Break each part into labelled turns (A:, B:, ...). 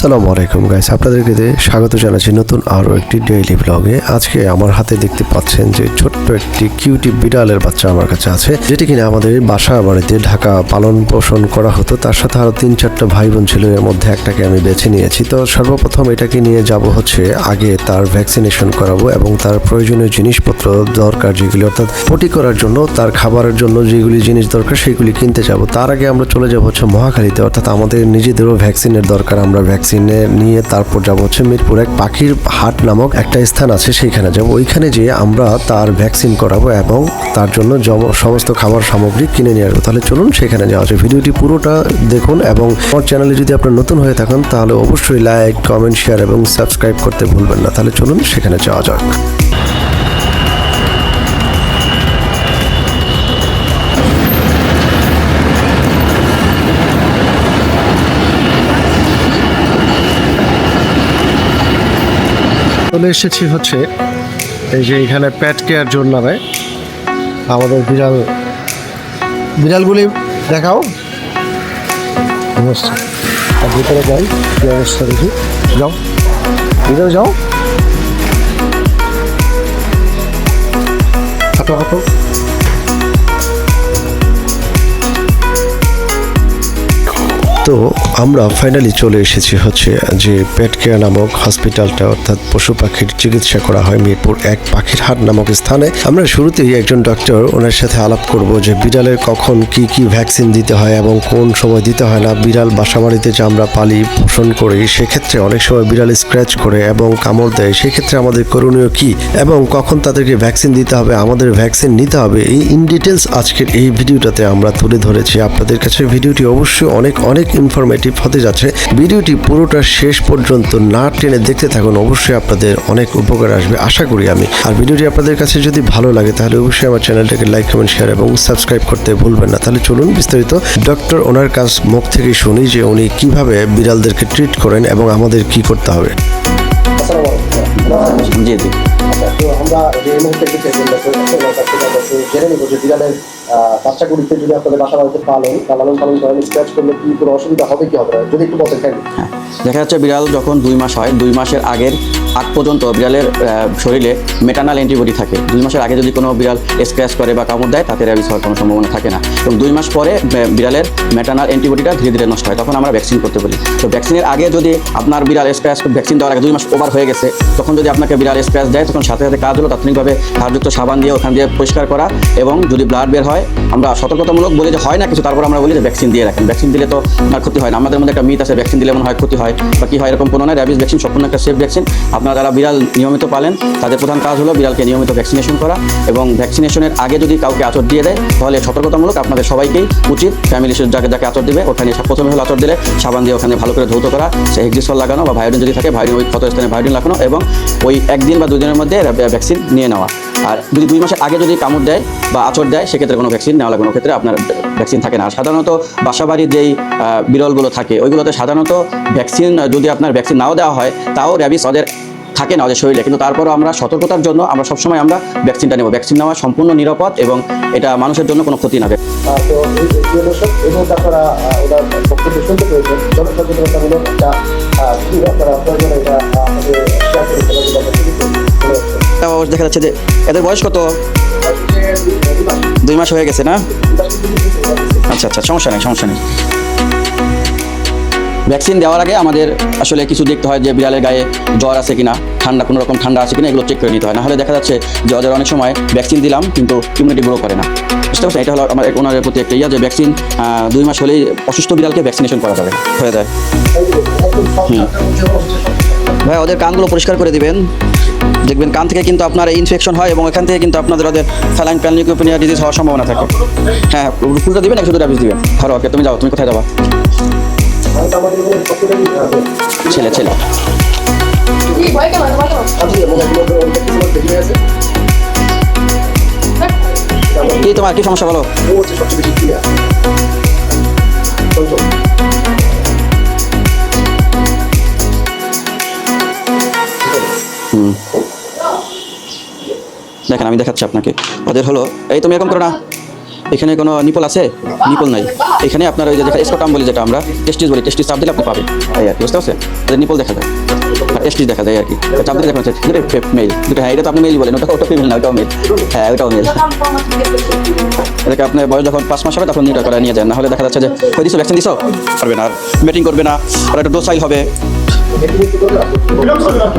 A: আসসালামু আলাইকুম গাইস আপনাদেরকে স্বাগত জানাচ্ছি নতুন আরও একটি ডেইলি ব্লগে আজকে আমার হাতে দেখতে পাচ্ছেন যে ছোট্ট একটি কিউটি বিড়ালের বাচ্চা আমার কাছে আছে, যেটি কিনা আমাদের বাসা বাড়িতে ঢাকা পালন পোষণ করা হতো। তার সাথে আরও তিন চারটা ভাই বোন ছিল, এর মধ্যে একটাকে আমি বেছে নিয়েছি। তো সর্বপ্রথম এটাকে নিয়ে যাব হচ্ছে আগে তার ভ্যাকসিনেশন করাবো এবং তার প্রয়োজনীয় জিনিসপত্র দরকার যেগুলি, অর্থাৎ পটি করার জন্য, তার খাবারের জন্য যেগুলি জিনিস দরকার সেগুলি কিনতে যাব। তার আগে আমরা চলে যাব হচ্ছে মহাখালীতে, অর্থাৎ আমাদের নিজেদেরও ভ্যাকসিনের দরকার, আমরা ভ্যাকসিনে নিয়ে তারপর যাব হচ্ছে মিরপুর এক পাখির হাট নামক একটা স্থান আছে সেইখানে যাব। ওইখানে যেয়ে আমরা তার ভ্যাকসিন করাবো এবং তার জন্য সমস্ত খাবার সামগ্রী কিনে নিয়ে আসব। তাহলে চলুন সেখানে যাওয়া আছে ভিডিওটি পুরোটা দেখুন এবং আমার চ্যানেলে যদি আপনার নতুন হয়ে থাকেন, তাহলে অবশ্যই লাইক কমেন্ট শেয়ার এবং সাবস্ক্রাইব করতে ভুলবেন না। তাহলে চলুন সেখানে যাওয়া যাক। চলে এসেছি হচ্ছে এই যে এখানে প্যাট কেয়ার জোন নামে। আমাদের বিড়াল, বিড়ালগুলি দেখাও। ভিতরে যাই, কি অবস্থা দেখি। যাও। ভিতরে যাও। হাঁটো হাঁটো। তো আমরা ফাইনালি চলে এসেছি হচ্ছে যে পেট কেয়ার নামক হসপিটালটা অর্থাৎ পশু পাখির চিকিৎসা করা হয় মিরপুর এক পাখির হাট নামক স্থানে। আমরা শুরুতেই একজন ডক্টর ওনার সাথে আলাপ করব যে বিড়ালের কখন কি কি ভ্যাকসিন দিতে হয় এবং কোন সময় দিতে হয় না। বিড়াল বাসাবাড়িতে যে আমরা পালি, পোষণ করি, সেক্ষেত্রে অনেক সময় বিড়াল স্ক্র্যাচ করে এবং কামড় দেয়। সেক্ষেত্রে আমাদের করণীয় কি এবং কখন তাদেরকে ভ্যাকসিন দিতে হবে, আমাদের ভ্যাকসিন নিতে হবে, এই ইন ডিটেলস আজকের এই ভিডিওটাতে আমরা তুলে ধরেছি। আপনাদের কাছে ভিডিওটি অবশ্যই অনেক অনেক ইনফরমেটিভ হতে যাচ্ছে। ভিডিওটি পুরোটা শেষ পর্যন্ত না টেনে দেখতে থাকুন। অবশ্যই আপনাদের অনেক উপকার আসবে আশা করি আমি। আর ভিডিওটি আপনাদের কাছে যদি ভালো লাগে তাহলে অবশ্যই আমার চ্যানেলটাকে লাইক কমেন্ট শেয়ার এবং সাবস্ক্রাইব করতে ভুলবেন না। তাহলে চলুন বিস্তারিত। ডক্টর ওনার কাছ মুখ থেকে শুনি যে উনি কীভাবে বিড়ালদেরকে ট্রিট করেন এবং আমাদের কি করতে হবে।
B: জি জি।
C: আমরা যে মুহূর্তে কিছু জেনে নিব যে বিড়ালের বাচ্চাগুলিতে যদি আপনাদের বাসা বাড়িতে লালন পালন করেন স্ক্র্যাচ করলে কি কোনো অসুবিধা হবে, কি হবে? যদি একটু থ্যাংক
B: হ্যাঁ দেখা যাচ্ছে বিড়াল যখন দুই মাস হয়, দুই মাসের আগের আগ পর্যন্ত বিড়ালের শরীরে মেটানাল অ্যান্টিবডি থাকে। দুই মাসের আগে যদি কোনো বিড়াল স্ক্র্যাচ করে বা কামড় দেয়, তাতে র্যাবিস হওয়ার কোনো সম্ভাবনা থাকে না। এবং দুই মাস পরে বিড়ালের মেটানাল অ্যান্টিবডিটা ধীরে ধীরে নষ্ট হয়। তখন আমরা ভ্যাকসিন করতে বলি। তো ভ্যাকসিনের আগে যদি আপনার বিড়াল স্ক্র্যাচ ভ্যাকসিন দেওয়ার আগে দুই মাস ওভার হয়ে গেছে, তখন যদি আপনাকে বিড়াল স্ক্র্যাচ দেয়, তখন সাথে সাথে কাজ হলো তাৎক্ষণিকভাবে হাড়যুক্ত সাবান দিয়ে, ওখান দিয়ে পরিষ্কার করা এবং যদি ব্লাড বের হয় আমরা সতর্কতামূলক বলি যে হয় না কিছু, তারপর আমরা বলি যে ভ্যাকসিন দিয়ে রাখেন। ভ্যাকসিন দিলে তো আপনার ক্ষতি হয় না। আমাদের মধ্যে একটা মিথ আছে ভ্যাকসিন দিলে মনে হয় ক্ষতি হয়। বা কি হয়, এরকম কোনো নয় র্যাবিস ভ্যাকসিন সম্পূর্ণ একটা সেফ ভ্যাকসিন আপনারা যারা বিড়াল নিয়মিত পালেন, তাদের প্রধান কাজ হলো বিড়ালকে নিয়মিত ভ্যাকসিনেশন করা এবং ভ্যাকসিনেশনের আগে যদি কাউকে আচর দিয়ে দেয়, তাহলে সতর্কতামূলক আপনাদের সবাইকেই উচিত ফ্যামিলি যাকে যাকে আচর দিবে, ওখানে প্রথমে হলো আচর দিলে সাবান দিয়ে ওখানে ভালো করে ধৌত করা সে হেক্সিসল লাগানো বা ভায়োডিন যদি থাকে ভায়োডিন ওই ক্ষত স্থানে ভায়োডিন লাগানো এবং ওই একদিন বা দুদিনের মধ্যে ভ্যাকসিন নিয়ে নেওয়া। আর যদি দুই মাসের আগে যদি কামড় দেয় বা আচর দেয়, সেক্ষেত্রে কোনো ভ্যাকসিন নেওয়া লাগবে না। ক্ষেত্রে আপনার ভ্যাকসিন থাকে না। আর সাধারণত বাসাবাড়ির যেই বিরলগুলো থাকে, ওইগুলোতে সাধারণত ভ্যাকসিন যদি আপনার ভ্যাকসিন নাও দেওয়া হয়, তাও র্যাবিস ওদের থাকে না ওদের শরীরে। কিন্তু তারপরও আমরা সতর্কতার জন্য আমরা সবসময় আমরা ভ্যাকসিনটা নেব। ভ্যাকসিন নেওয়া সম্পূর্ণ নিরাপদ এবং এটা মানুষের জন্য কোনো ক্ষতি না।
C: আপনারা
B: দেখা যাচ্ছে যে এদের বয়স কত? দুই মাস হয়ে গেছে, না? আচ্ছা আচ্ছা সমস্যা নেই সমস্যা নেই। ভ্যাকসিন দেওয়ার আগে আমাদের আসলে কিছু দেখতে হয় যে বিড়ালের গায়ে জ্বর আছে কিনা, ঠান্ডা, কোনো রকম ঠান্ডা আছে কিনা, এগুলো চেক করে নিতে হয়। নাহলে দেখা যাচ্ছে যে ওদের অনেক সময় ভ্যাকসিন দিলাম, কিন্তু ইমিউনিটি গ্রো করে না। বুঝতে পারছেন? এটা হলো আমার ওনাদের প্রতি একটা ইয়া যে ভ্যাকসিন দুই মাস হলেই অসুস্থ বিড়ালকে ভ্যাকসিনেশন করা যাবে, হয়ে যায়। ভাই, ওদের কানগুলো পরিষ্কার করে দিবেন। দেখবেন কান থেকে কিন্তু আপনার ইনফেকশন হয় এবং এখান থেকে কিন্তু আপনাদের ওদের ফ্যালাইন প্যানিকোপিনিয়া ডিজিজ হওয়ার সম্ভাবনা থাকে। হ্যাঁ ফুলটা দিবেন এক শুধু ডাবিস দিবেন। ধরো ওকে তুমি যাও, তুমি কোথায় যাবা? ছেলে ছেলে। কি তোমার, কি সমস্যা বলো? হুম। দেখেন, আমি দেখাচ্ছি আপনাকে। ওদের হলো, এই তুমি এরকম করো না। এখানে কোনো নিপল আছে? নিপল নাই। এখানে আপনার ওই যে যেটা স্কটাম বলি যেটা আমরা টেস্টিস বলি টেস্টিস চাপ দিলে আপনি পাবেন। এই আর কি, বুঝতে পারছেন? নিপল দেখা যায়। আর টেস্টিস দেখা যায় আর কি। চাপ দিলে দেখা যাচ্ছে, দুটো মেল দুটো হ্যাঁ এটা তো আপনি মেল বলেন ওটা ওটা ফিমেল না, ওটাও মেল হ্যাঁ ওটাও মেল এটাকে আপনার বয়স যখন পাঁচ মাস হবে, তখন নিউটার করে নিয়ে যান। না হলে দেখা যাচ্ছে যে, কই দিছো ভ্যাকসিন দিছো? পারবে না। আর মেটিং করবে না। আর একটা ডোসাইল হবে।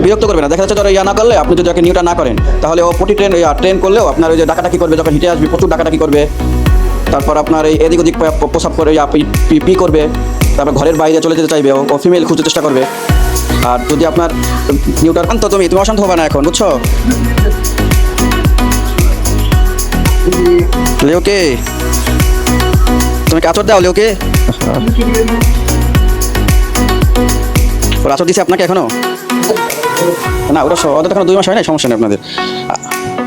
B: বিরক্ত করবে না। দেখা যাচ্ছে ধরো ইয়া না করলে আপনি যদি ওকে নিউটা না করেন, তাহলে ও প্রতি ট্রেন ট্রেন করলেও আপনার ওই যে ডাকাটা ডাকাটাকি করবে, যখন হিটে আসবে, প্রচুর ডাকাটা ডাকাটাকি করবে। তারপর আপনার এই এদিক ওদিক প্রসাব করে পি- পি করবে। তারপর ঘরের বাইরে চলে যেতে চাইবে, ও ফিমেল খুঁজতে চেষ্টা করবে। আর যদি আপনার নিউটার শান্ত তুমি তুমি অশান্ত হবে না এখন, বুঝছ? লেওকে, তুমি কি আচর দাও, লেওকে? ওর আচর দিছে আপনাকে এখনও? না স- ওদের এখনও দুই মাস হয় না সমস্যা নেই আপনাদের।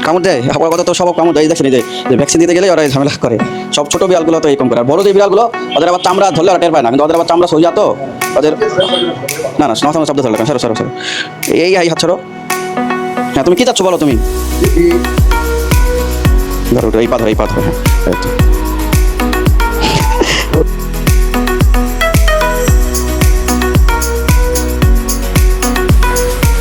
B: কামড় দেয় আবার কথা তো সব কামড় দেয়, এই দেখছেন যে ভ্যাকসিন দিতে গেলে ওরা ঝামেলা করে। সব ছোটো বিড়ালগুলো তো এই এরকম করে। আর বড় যে বিড়ালগুলো, ওদের আবার চামড়া ধরলে ওরা টের পায় না, কিন্তু ওদের আবার চামড়া সইয়া তো, ওদের না না নথা শব্দ ধরলে কেন সরো সরো সরো। এই হাই হাত ছাড়ো হ্যাঁ তুমি কী চাচ্ছ বলো তুমি? ধরো এই পা ধরো, এই পা ধরো হ্যাঁ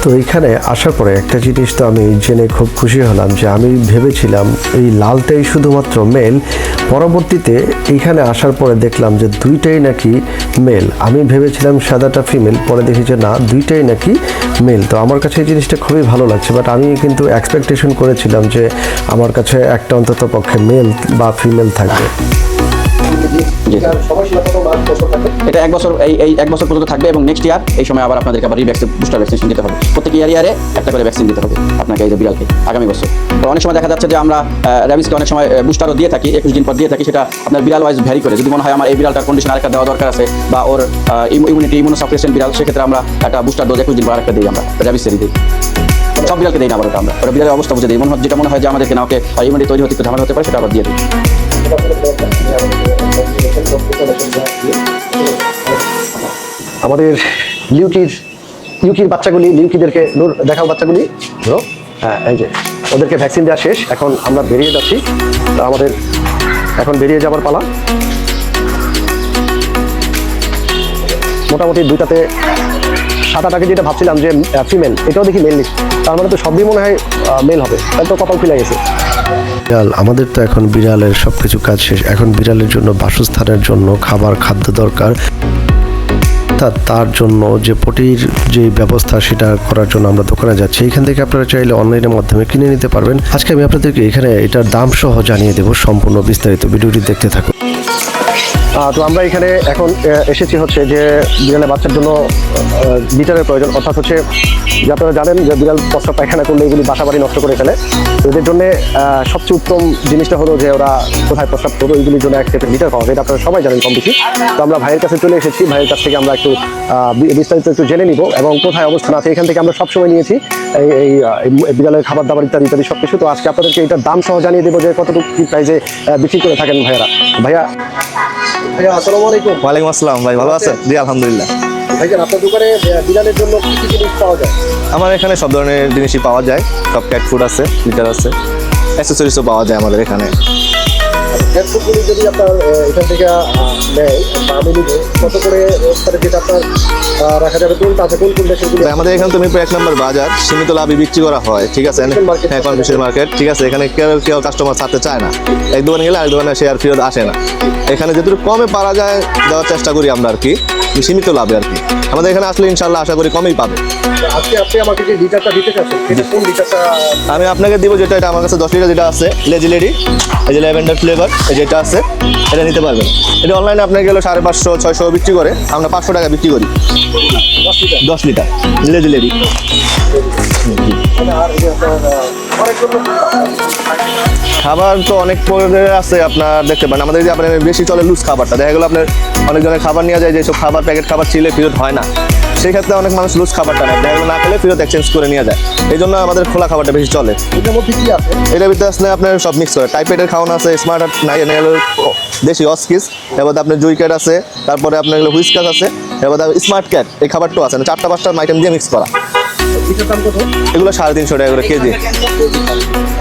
B: তো।
A: এখানে আসার পরে একটা জিনিস তো আমি জেনে খুব খুশি হলাম যে আমি ভেবেছিলাম এই লালটাই শুধুমাত্র মেল পরবর্তীতে এইখানে আসার পরে দেখলাম যে দুইটাই নাকি মেল আমি ভেবেছিলাম সাদাটা ফিমেল পরে দেখি যে না, দুইটাই নাকি মেল তো আমার কাছে এই জিনিসটা খুবই ভালো লাগছে বাট আমি কিন্তু এক্সপেকটেশন করেছিলাম যে আমার কাছে একটা অন্তত পক্ষে মেল বা ফিমেল থাকবে।
B: এটা এক বছর, এই এই এক বছর পর্যন্ত থাকবে এবং নেক্সট ইয়ার এই সময় আবার আপনাদেরকে আবার রিভ্যাক্সিন বুস্টার ভ্যাকসিনেশন দিতে হবে। প্রত্যেক ইয়ার ইয়ারে একটা করে ভ্যাকসিন দিতে হবে আপনাকে এই যে বিড়ালকে আগামী বছর। তো অনেক সময় দেখা যাচ্ছে যে আমরা র্যাবিসকে অনেক সময় বুস্টারও দিয়ে থাকি, একুশ দিন পর দিয়ে থাকি, সেটা আপনার বিড়াল ওয়াইজ ভ্যারি করে। যদি মনে হয় আমার এই বিড়ালটার কন্ডিশন আরেকটা দেওয়া দরকার আছে বা ওর ইমিউনিটি ইমিউনো সাপ্রেশন বিড়াল, সেক্ষেত্রে আমরা একটা বুস্টার ডোজ একুশ দিন পর আরেকটা দিই আমরা র্যাবিসেরই দিই। সব বিড়ালকে দিই না আবার আমরা। ওরা বিড়ালের অবস্থা বুঝে দিই। মনে হয় যেটা মনে হয় যে আমাদেরকে না ওকে ইমিউনিটি তৈরি হতে ঝামেলা হতে পারে, সেটা আবার দিয়ে দিই।
C: আমাদের লিউকির লিউকির বাচ্চাগুলি, লিউকিদেরকে নূর দেখাও বাচ্চাগুলি। ধরো হ্যাঁ এই যে, ওদেরকে ভ্যাকসিন দেওয়া শেষ, এখন আমরা বেরিয়ে যাচ্ছি। তো আমাদের এখন বেরিয়ে যাওয়ার পালা। মোটামুটি দুইটাতে সাত আট আগে যেটা ভাবছিলাম যে ফিমেল এটাও দেখি মেল তার মানে তো সবই মনে হয় মেল হবে। তাই তো কপাল খুলে গেছে।
A: বিড়াল, আমাদের তো এখন বিড়ালের সব কিছু কাজ শেষ। এখন বিড়ালের জন্য বাসস্থানের জন্য খাবার, খাদ্য দরকার। তার জন্য যে পটির যে ব্যবস্থা সেটা করার জন্য আমরা দোকানে যাচ্ছি। এখান থেকে আপনারা চাইলে অনলাইনের মাধ্যমে কিনে নিতে পারবেন। আজকে আমি আপনাদেরকে এখানে এটার দাম সহ জানিয়ে দেবো সম্পূর্ণ বিস্তারিত। ভিডিওটি দেখতে থাকুন।
C: তো আমরা এখানে এখন এসেছি হচ্ছে যে বিড়ালের বাচ্চার জন্য লিটারের প্রয়োজন। অর্থাৎ হচ্ছে যে আপনারা জানেন যে বিড়াল প্রস্রাব পায়খানা করলে এগুলি বাসা বাড়ি নষ্ট করে ফেলে। এদের জন্য সবচেয়ে উত্তম জিনিসটা হলো যে ওরা কোথায় প্রস্তাব করব এইগুলির জন্য এক সেটের লিটার পাওয়া যায় এটা আপনারা সবাই জানেন কম বেশি তো আমরা ভাইয়ের কাছে চলে এসেছি। ভাইয়ের কাছ থেকে আমরা একটু বিস্তারিত একটু জেনে নিব এবং কোথায় অবস্থান আছে। এখান থেকে আমরা সবসময় নিয়েছি। এই এই বিড়ালের খাবার দাবার ইত্যাদি ইত্যাদি সব কিছু তো আজকে আপনাদেরকে এটার দাম সহ জানিয়ে দেবো যে কতটুকু কি প্রাইজে বিক্রি করে থাকেন ভাইয়ারা। ভাইয়া ভাইয়া আসসালামু আলাইকুম।
D: ওয়ালাইকুম আসসালাম ভাই ভালো আছেন? জি আলহামদুলিল্লাহ।
C: ভাইজান আপনার দোকানে বিড়ালের জন্য কি কি জিনিস পাওয়া যায়?
D: আমার এখানে সব ধরনের জিনিসই পাওয়া যায়। সব ক্যাট ফুড আছে লিটার আছে অ্যাক্সেসরিজও পাওয়া যায় আমাদের এখানে।
C: যদি আপনার এখান থেকে নেয় বা আমি নিব কত করে তাহলে যেটা আপনার রাখা যাবে। কোন কোন কোন দেশের
D: আমাদের এখানে তুমি এক নম্বর বাজার সীমিত লাভে বিক্রি করা হয় ঠিক আছে?
C: Market
D: হ্যাঁ কনফিউশন মার্কেট ঠিক আছে? এখানে কেউ কেউ কাস্টমার ছাড়তে চায় না। এক দোকানে গেলে আরেক দোকানে সে আর ফেরত আসে না। এখানে যেটুকু কমে পারা যায় দেওয়ার চেষ্টা করি আমরা আর কি। সীমিত লাভে আর কি। আমাদের এখানে আসলে ইনশাল্লাহ আশা করি কমেই পাবে।
C: আজকে আপনি আমাকে যে লিটারটা দিতে চাচ্ছেন কোন লিটারটা?
D: আমি আপনাকে দিব যেটা এটা আমার কাছে দশ লিটার যেটা আছে লেজি লেডি এই যে ল্যাভেন্ডার ফ্লেভার এই যেটা আছে এটা নিতে পারবেন। এটা অনলাইনে আপনাকে গেলে সাড়ে পাঁচশো ছয়শো বিক্রি করে আমরা পাঁচশো টাকা বিক্রি করি।
C: দশ লিটার?
D: দশ লিটার লেজি লেডি।
C: আর
D: খাবার তো অনেক প্রকারের আছে আপনার দেখতে পারেন। আমাদের যে আপনার বেশি চলে লুজ খাবারটা দেখা গেলো আপনার অনেক ধরনের খাবার নিয়ে যায় যেসব খাবার প্যাকেট খাবার ছিলে ফেরত হয় না। সেই ক্ষেত্রে অনেক মানুষ লুজ খাবারটা নেয়। দেখা গেলো না খেলে ফেরত এক্সচেঞ্জ করে নিয়ে যায়। এই জন্য আমাদের খোলা খাবারটা বেশি চলে।
C: এটার মধ্যে কি আছে?
D: এটার ভিতরে আসলে আপনার সব মিক্স করে। টাইপেটের খাওয়ানো আছে স্মার্ট নাই দেশি অস্কিস এবার আপনার জুই ক্যাট আছে তারপরে আপনার এগুলো হুইসকাস আছে এবার স্মার্ট ক্যাট এই খাবারটাও আছে। না চারটা পাঁচটা আইটেম দিয়ে মিক্স করা।
C: এটার দাম কত?
D: এগুলো সাড়ে তিনশো টাকা করে কেজি।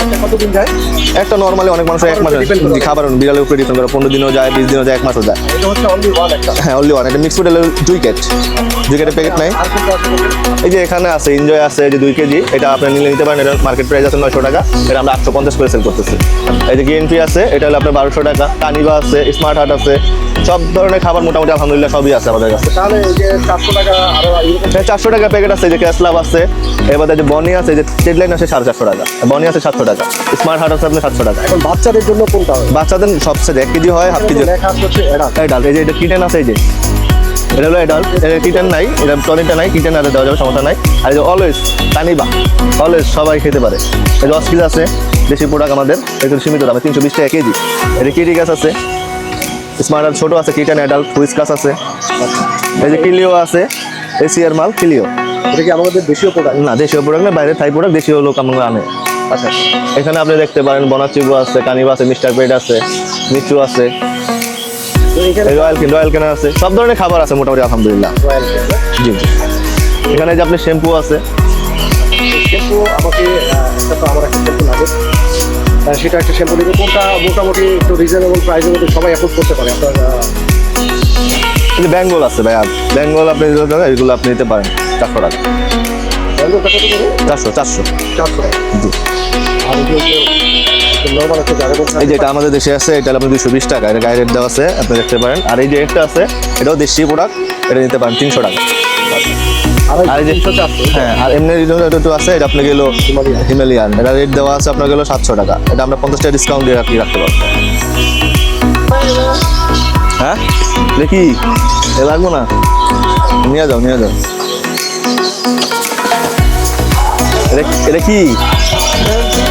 C: আচ্ছা কতদিন যায়?
D: একটা নর্মালি অনেক মানুষ এক মাস খাবার বিড়ালের উপরে ডিপেন্ড করে। পনেরো দিনও যায় বিশ দিনও যায় এক মাসও যায়।
C: এটা অনলি ওয়ান একটা।
D: হ্যাঁ অনলি ওয়ান এটা মিক্স ফুড দুই কেট দুই কেটের প্যাকেট নাই? এই যে এখানে আছে এনজয় আছে যে দুই কেজি। এটা আপনি নিলে নিতে পারেন। এটা মার্কেট প্রাইস আছে নয়শো টাকা। এটা আমরা আটশো পঞ্চাশ করে সেল করতেছি। এই যে গ্রিন ফি আছে এটা হলো আপনার বারোশো টাকা। কানিবা আছে স্মার্ট হার্ট আছে। সব ধরনের খাবার মোটামুটি আলহামদুলিল্লাহ সবই আছে আমাদের কাছে।
C: চারশো টাকা
D: প্যাকেট আছে যে ক্যাসলাভ আছে। এবার যে বনি আছে যে টেডলাইন আছে সাড়ে চারশো টাকা। বনি আছে সাতশো টাকা। স্মার্ট হার্ট আছে আপনার সাতশো টাকা।
C: এখন বাচ্চাদের জন্য কোনটা
D: বাচ্চাদের সবচেয়ে এক কেজি হয় হাফ কেজি।
C: আছে এডাল্ট
D: এই যে এটা কিটেন আছে এই যে। এটা হলো এটা কিটেন নাই এটা টনিটা নাই কিটেন আরে দেওয়া যাবে সমস্যা নাই। আর এই যে অলওয়েজ কানিবা অলওয়েজ সবাই খেতে পারে। এই যে অস্কিজ আছে দেশি প্রোডাক্ট আমাদের এগুলো সীমিত দামে তিনশো বিশ টাকা কেজি। এটা কিটি গাছ আছে স্মার্ট আর ছোটো আছে কিটেন অ্যাডাল্ট হুইসকাস আছে। এই যে কিলিও আছে এসিয়ার মাল কিলিও।
C: এটা কি আমাদের দেশীয় প্রোডাক্ট
D: না দেশীয় প্রোডাক্ট না বাইরে থাই প্রোডাক্ট দেশীয় লোক আমরা আনে।
C: আচ্ছা।
D: এখানে আপনি দেখতে পারেন বনাচিবু আছে কানিবা আছে মিস্টার পেড আছে মিচু আছে রয়্যাল রয়্যাল কেনা আছে সব ধরনের খাবার আছে মোটামুটি আলহামদুলিল্লাহ। জি জি। এখানে যে আপনি শ্যাম্পু আছে।
C: শ্যাম্পু আমাকে আমার একটা শ্যাম্পু লাগে। সেটা একটা শ্যাম্পু নেব। কোনটা মোটামুটি একটু রিজনেবল প্রাইসের মধ্যে সবাই অ্যাফোর্ড করতে পারে? আপনার
D: বেঙ্গল আছে ভাই বেঙ্গল আপনি এগুলো আপনি নিতে পারেন। চারশো টাকা। চারশো চারশো।
C: এই যে
D: এটা আমাদের দেশে আছে, এটা হলো আপনার দুশো বিশ টাকা। এটা গায়ে রেট দেওয়া আছে, আপনি দেখতে পারেন। আর এই যে একটা আছে, এটাও দেশি প্রোডাক্ট এটা নিতে পারেন তিনশো টাকা। হ্যাঁ আর এমনি একটু আছে, এটা গেলো এটা রেট দেওয়া আছে গেলো সাতশো টাকা। এটা আমরা পঞ্চাশ টাকা ডিসকাউন্ট দিয়ে রাখি রাখতে হ্যাঁ? দেখি। লাগবো না? নিয়ে যাও নিয়ে যাও। এটা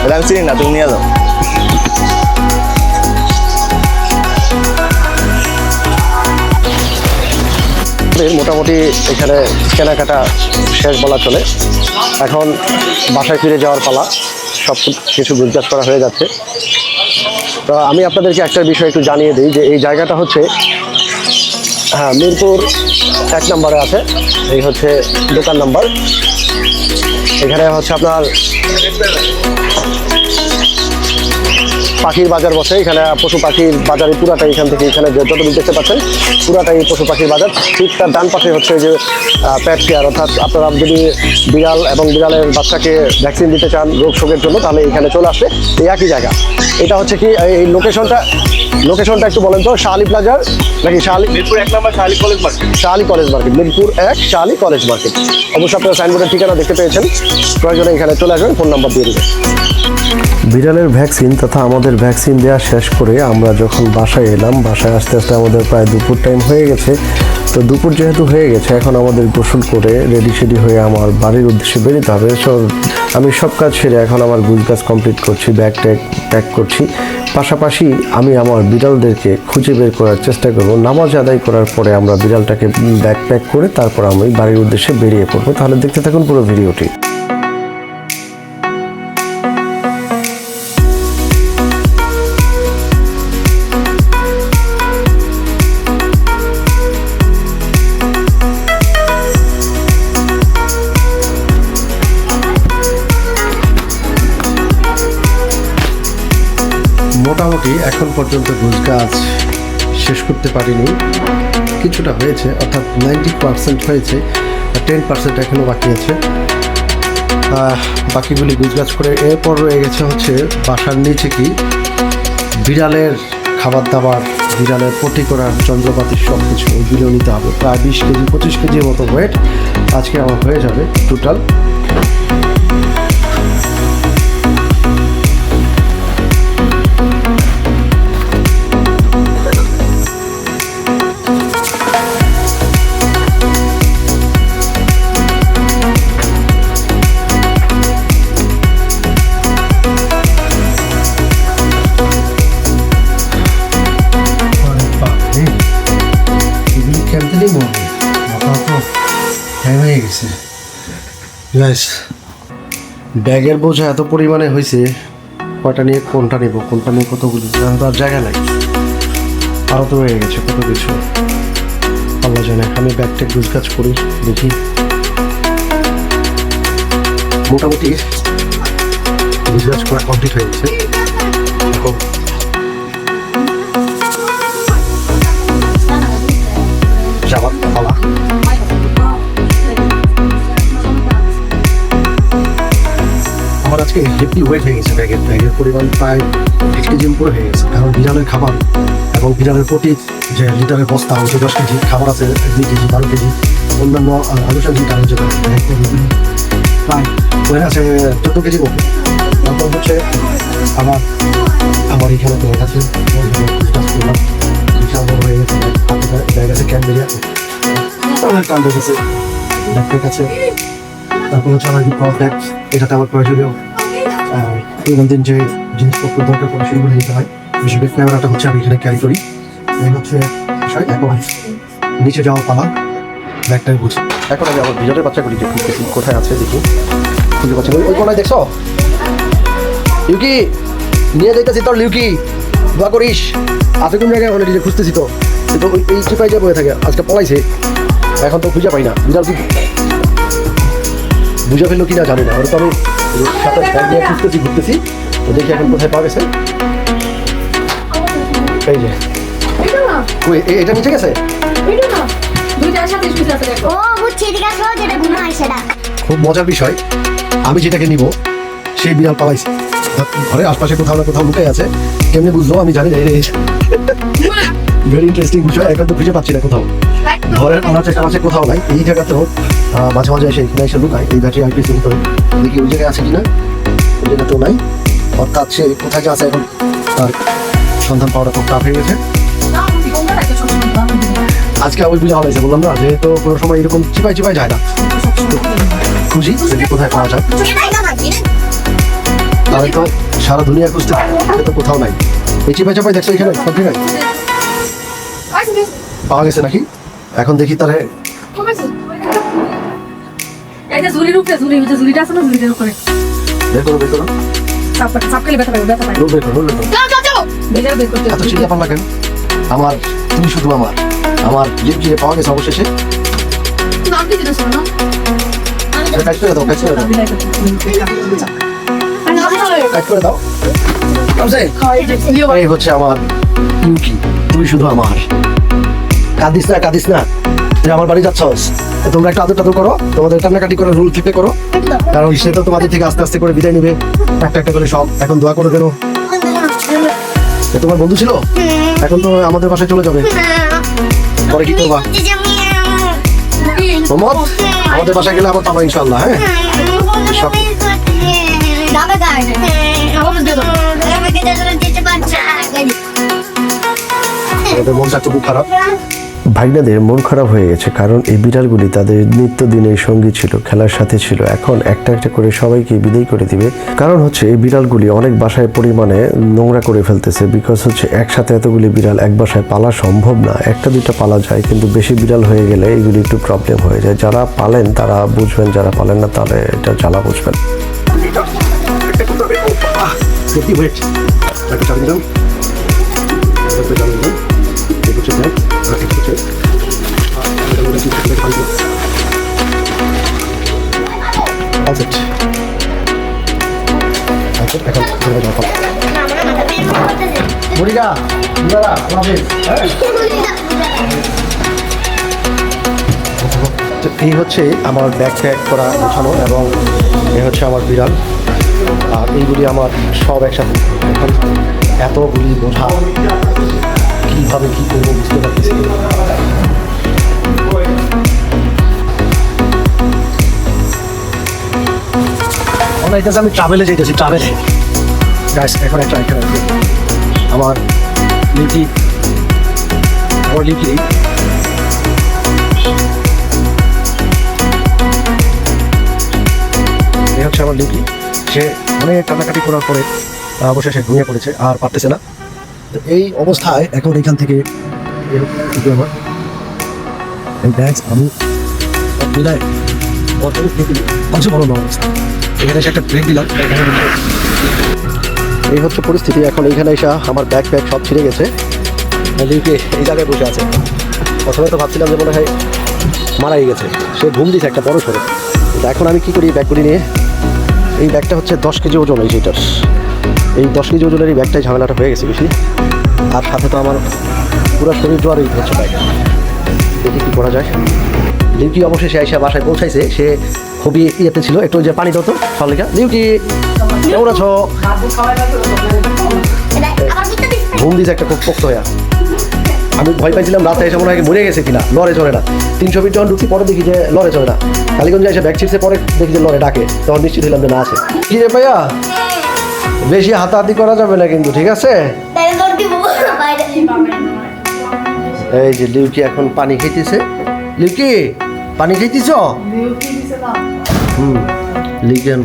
D: এটা আমি চিনি না, তুমি
C: মোটামুটি এখানে কেনাকাটা শেষ বলা চলে। এখন বাসায় ফিরে যাওয়ার পালা। সব কিছু গুজগাছ করা হয়ে যাচ্ছে। তো আমি আপনাদেরকে একটা বিষয় একটু জানিয়ে দিই যে এই জায়গাটা হচ্ছে হ্যাঁ মিরপুর এক নম্বরে আছে। এই হচ্ছে দোকান নাম্বার। এখানে হচ্ছে আপনার পাখির বাজার বসে। এখানে পশু পাখির বাজারে পুরাটাই এখান থেকে এখানে যতটুকু দেখতে পাচ্ছেন, পুরাটাই পশু পাখির বাজার। ঠিক তার ডান পাশে হচ্ছে যে প্যাট কেয়ার অর্থাৎ আপনারা যদি বিড়াল এবং বিড়ালের বাচ্চাকে ভ্যাকসিন দিতে চান রোগ শোকের জন্য, তাহলে এখানে চলে আসবে। এই একই জায়গা। এটা হচ্ছে কি, এই লোকেশনটা লোকেশনটা একটু বলেন তো শাহালি প্লাজার নাকি শাহালি
D: মিরপুর এক নম্বর শালি college market
C: Shahali college market Mirpur এক শাহালি কলেজ মার্কেট অবশ্যই আপনারা সাইনবোর্ডের ঠিকানা দেখতে পেয়েছেন। প্রয়োজনে এখানে চলে আসবেন ফোন নাম্বার দিয়ে দেবেন।
A: বিড়ালের ভ্যাকসিন তথা আমাদের ভ্যাকসিন দেওয়া শেষ করে আমরা যখন বাসায় এলাম, বাসায় আস্তে আস্তে আমাদের প্রায় দুপুর টাইম হয়ে গেছে। তো দুপুর যেহেতু হয়ে গেছে, এখন আমাদের গোসল করে রেডি সেডি হয়ে আমার বাড়ির উদ্দেশ্যে বেরোতে হবে। আমি সব কাজ সেরে এখন আমার গুজ কাজ কমপ্লিট করছি ব্যাগ ট্যাগ প্যাক করছি। পাশাপাশি আমি আমার বিড়ালদেরকে খুঁজে বের করার চেষ্টা করব। নামাজ আদায় করার পরে আমরা বিড়ালটাকে ব্যাগ প্যাক করে তারপর আমি বাড়ির উদ্দেশ্যে বেরিয়ে পড়ব। তাহলে দেখতে থাকুন পুরো ভিডিওটি মোটামুটি এখন পর্যন্ত গুজ কাজ শেষ করতে পারিনি। কিছুটা হয়েছে, অর্থাৎ নাইনটি পার্সেন্ট হয়েছে টেন পার্সেন্ট এখনও বাকি আছে। বাকিগুলি গুজগাছ করে। এরপর রয়ে গেছে হচ্ছে বাসার নিচে কি? বিড়ালের খাবার দাবার, বিড়ালের পটি করার যন্ত্রপাতি সব কিছু ওইগুলো নিতে হবে। প্রায় বিশ কেজি, পঁচিশ কেজির মতো ওয়েট আজকে আমার হয়ে যাবে টোটাল গাইস ব্যাগের বোঝা এত পরিমাণে হয়েছে কয়টা নিয়ে কোনটা নেব, কোনটা নিয়ে কতগুলো এখন তো আর জায়গা নাই। আরও তো হয়ে গেছে কত কিছু। আল্লাহ জানে, আমি ব্যাগটা গুজগাছ করি, দেখি।
C: মোটামুটি রিসার্চ করা কমপ্লিট হয়ে গেছে। হেভি ওয়েট হয়ে গেছে ব্যাগের ব্যাগের পরিমাণ প্রায় এক কেজি উপরে হয়ে গেছে। কারণ বিড়ালের খাবার এবং বিড়ালের প্রতি যে লিটারের বস্তা হচ্ছে দশ কেজি খাবার আছে দুই কেজি, বারো কেজি, অন্যান্য আনুষঙ্গিক কারণ প্রায় হয়ে আছে চোদ্দ কেজি মতো। তারপর হচ্ছে আমার আমার এখানে হয়ে গেছে। ব্যাগ আছে তারপর হচ্ছে আমার এটাতে আমার প্রয়োজনীয় দৈনন্দিন যে জিনিসপত্র দরকার পড়ে সেগুলো নিতে হয়। বিশেষ ক্যামেরাটা হচ্ছে আমি এখানে ক্যারি করি। এই হচ্ছে নিচে যাওয়ার পালা। ব্যাগটাই বুঝি এখন আমি আমার বিজয়ের বাচ্চাগুলি খুঁজতেছি কোথায় আছে দেখি। খুঁজে পাচ্ছি। ওই- কোনায় দেখছ? ইউকি নিয়ে যাইতেছি তোর লিউকি। দোয়া করিস। আছে কোন জায়গায়? যে খুঁজতেছি তো। তো ওই- এই চিপাই যে বয়ে থাকে, আজকে পলাইছে। এখন তো খুঁজে পাই না। বিড়াল কি বুঝে ফেলল কিনা জানি না। ওর তো আমি সাথে ব্যাগ নিয়ে খুঁজতেছি ঘুরতেছি। তো দেখি এখন কোথায় পাওয়া গেছে। এই যে।
E: এটা না
C: ওই এটা নিচে গেছে খুব মজার বিষয়। আমি যেটাকে নিব সেই বিড়াল পালাইছে। ঘরের আশপাশে কোথাও না কোথাও লুকাই আছে। কেমনি বুঝলো আমি জানি না ভেরি ইন্টারেস্টিং বিষয় এখন তো খুঁজে পাচ্ছি না কোথাও। ঘরের আনাচে কানাচে কোথাও নাই এই জায়গাতেও মাঝে মাঝে এসে এখানে এসে লুকায়, এই ব্যাটারি আইপিএস ভিতরে। দেখি ওই জায়গায় আছে কিনা? ওই জায়গাতেও নাই। অর্থাৎ সে কোথায় আছে এখন তার সন্ধান পাওয়াটা খুব টাফ হয়ে গেছে। আজকে ওই বুঝে হলাইছে বললাম না, যেহেতু কোনো সময় এরকম চিপাই চিপাই যায় না। খুশি দেখি কোথায় পাওয়া যায়। তাহলে তো সারা দুনিয়া খুঁজতে তো কোথাও নাই। এই চিপাই চাপাই দেখছ এখানে পাওয়া গেছে নাকি? এখন দেখি তাহলে
E: এই যে ঝুলির উপরে ঝুলি ওই যে ঝুলিটা আছে না ঝুলিটার উপরে।
C: বের করো বের করো
E: চাপ চাপ খেলে ব্যথা পাবে ব্যথা পাবে
C: বের করো বের করো।
E: যাও যাও যাও। বেজার বের করতে
C: এত চিন্তা পারলা কেন? আমার তুমি শুধু আমার। আমার পাওয়া গেছে অবশেষে।
E: নাম দিতে দিছো
C: কাজ করে দাও কাজ করে দাও। কাজ করে দাও। এই হচ্ছে আমার ইউকি। তুই শুধু আমার। কাঁদিস না কাঁদিস না। তুই আমার বাড়ি যাচ্ছস তো তোমরা একটা আদর টাদর করো, তোমাদের কান্নাকাটি করে, রুল থেকে করো। কারণ সে তো তোমাদের থেকে আস্তে আস্তে করে বিদায় নিবে। একটা একটা করে সব। এখন দোয়া করে এ তোমার বন্ধু ছিল? এখন তো আমাদের বাসায় চলে যাবে। পরে কি করবা? মোহাম্মদ আমাদের বাসায় গেলে আবার পাবা ইনশাল্লাহ হ্যাঁ? মনটা একটু খুব খারাপ।
A: ভাগ্নাদের মন খারাপ হয়ে গেছে, কারণ এই বিড়ালগুলি তাদের নিত্যদিনের সঙ্গী ছিল, খেলার সাথে ছিল। এখন একটা একটা করে সবাইকে বিদায় করে দিবে। কারণ হচ্ছে এই বিড়ালগুলি অনেক বাসায় পরিমাণে নোংরা করে ফেলতেছে বিকজ হচ্ছে একসাথে এতগুলি বিড়াল এক বাসায় পালা সম্ভব না। একটা দুইটা পালা যায়, কিন্তু বেশি বিড়াল হয়ে গেলে এগুলি একটু প্রবলেম হয়ে যায়। যারা পালেন, তারা বুঝবেন, যারা পালেন না তাহলে এটা জ্বালা বুঝবেন।
C: আচ্ছা, হ্যাঁ? এই হচ্ছে আমার ব্যাগ প্যাক করা গোছানো এবং এই হচ্ছে আমার বিড়াল। আর এইগুলি আমার সব একসাথে। এখন এতগুলি বোঝা কীভাবে কী করব বুঝতে পারতেছি মনে আমি ট্রাভেলে যেতেছি ট্রাভেলে গাইস এখন একটা এখানে আমার লিপি আমার লিপি। এই হচ্ছে আমার লিপি। সে অনেক কান্নাকাটি করার পরে, অবশেষে ঘুমিয়ে পড়েছে, আর পারতেছে না। তো এই অবস্থায় এখন এখান থেকে আমার এই ব্যাগ আমি বিদায়। বড় বড় অবস্থা। এখানে একটা ব্রেক দিলাম। এখানে এই হচ্ছে পরিস্থিতি। এখন এইখানে এসে আমার ব্যাগ ব্যাগ সব ছিঁড়ে গেছে। লিপি এই জায়গায় বসে আছে। প্রথমে তো ভাবছিলাম যে মনে হয় মারাই গেছে। সে ঘুম দিছে একটা বড় সড়ো এখন আমি কি করি ব্যাগগুলি নিয়ে? এই ব্যাগটা হচ্ছে দশ কেজি ওজন, এই যেটার। এই দশ কেজি ওজনের এই ব্যাগটাই ঝামেলাটা হয়ে গেছে বেশি। আর সাথে তো আমার পুরো শরীর জ্বরই হচ্ছে ব্যাগ। দেখি কী করা যায়। লিউটি অবশেষে এসে বাসায় পৌঁছাইছে। সে খুবই ইয়েতে ছিল, একটু যে পানি দাও তো সলিকা লিউটি কেমন আছো? ঘুম দিয়েছে একটা খুব পোক্ত হয়ে আমি ভয় পাইছিলাম রাতে এসে মনে হয় মরে গেছে কিনা লড়ে চলে না। তিনশো ফিট যখন ঢুকছি, পরে দেখি যে লড়ে চলে না। কালীগঞ্জে এসে ব্যাগ ছিটছে পরে দেখি যে লড়ে ডাকে। তখন নিশ্চিত হলাম যে না আছে। কি রে ভাইয়া? বেশি হাতাহাতি করা যাবে না কিন্তু, ঠিক আছে? এই যে লিউকি এখন পানি খেতেছে লিউকি, পানি খেতেছ হুম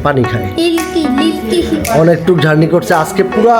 C: পানি খায়
F: অনেক টুক
C: অনেকটুক জার্নি করছে আজকে পুরা